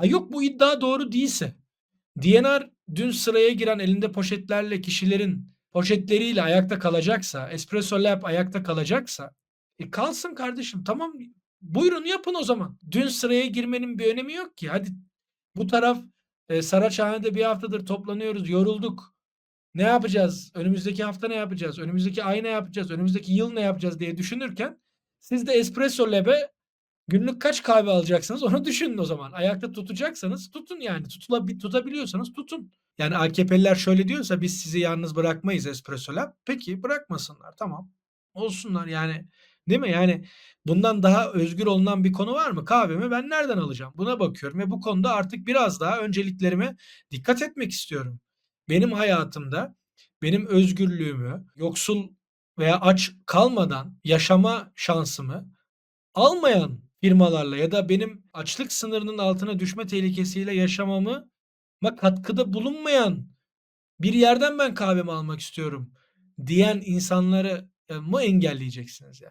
Ha, yok bu iddia doğru değilse, DNR dün sıraya giren elinde poşetlerle kişilerin poşetleriyle ayakta kalacaksa, Espresso Lab ayakta kalacaksa, e, kalsın kardeşim tamam buyurun yapın o zaman. Dün sıraya girmenin bir önemi yok ki. Hadi bu taraf, eee, Saraçhane'de 1 haftadır toplanıyoruz, yorulduk. Ne yapacağız? Önümüzdeki hafta ne yapacağız? Önümüzdeki ay ne yapacağız? Önümüzdeki yıl ne yapacağız diye düşünürken siz de Espresso Lab'e günlük kaç kahve alacaksınız onu düşünün o zaman. Ayakta tutacaksanız tutun yani. Tutulabi tutabiliyorsanız tutun. Yani AKP'liler şöyle diyorsa biz sizi yalnız bırakmayız Espresso Lab. Peki bırakmasınlar tamam. Olsunlar yani. Değil mi? Yani bundan daha özgür olunan bir konu var mı? Kahvemi ben nereden alacağım? Buna bakıyorum ve bu konuda artık biraz daha önceliklerime dikkat etmek istiyorum. Benim hayatımda benim özgürlüğümü yoksul veya aç kalmadan yaşama şansımı almayan firmalarla ya da benim açlık sınırının altına düşme tehlikesiyle yaşamamı ma katkıda bulunmayan bir yerden ben kahvemi almak istiyorum diyen insanları, eee, mı engelleyeceksiniz yani?